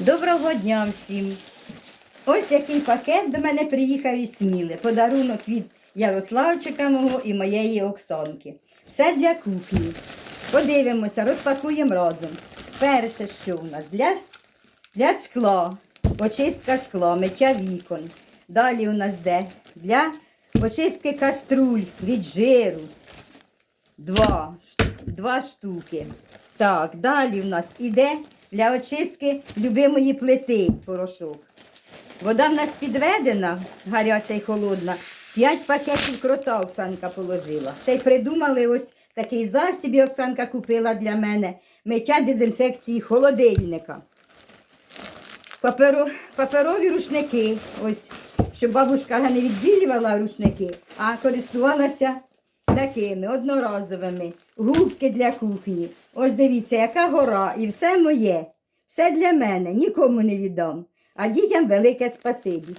Доброго дня всім! Ось який пакет до мене приїхав із Сміли. Подарунок від Ярославчика мого і моєї Оксанки. Все для кухні. Подивимося, розпакуємо разом. Перше, що в нас? Для, для скла, очистка скла, миття вікон. Далі у нас де? Для очистки каструль від жиру. Два, два штуки. Так, далі в нас іде для очистки любимої плити порошок. Вода в нас підведена, гаряча і холодна. П'ять пакетів крота Оксанка положила. Ще й придумали ось такий засіб, і Оксанка купила для мене миття дезінфекції холодильника. Паперо, паперові рушники, ось, щоб бабушка не відбілювала рушники, а користувалася такими одноразовими. Губки для кухні. Ось дивіться, яка гора, і все моє. Все для мене, нікому не віддам. А дітям велике спасибі.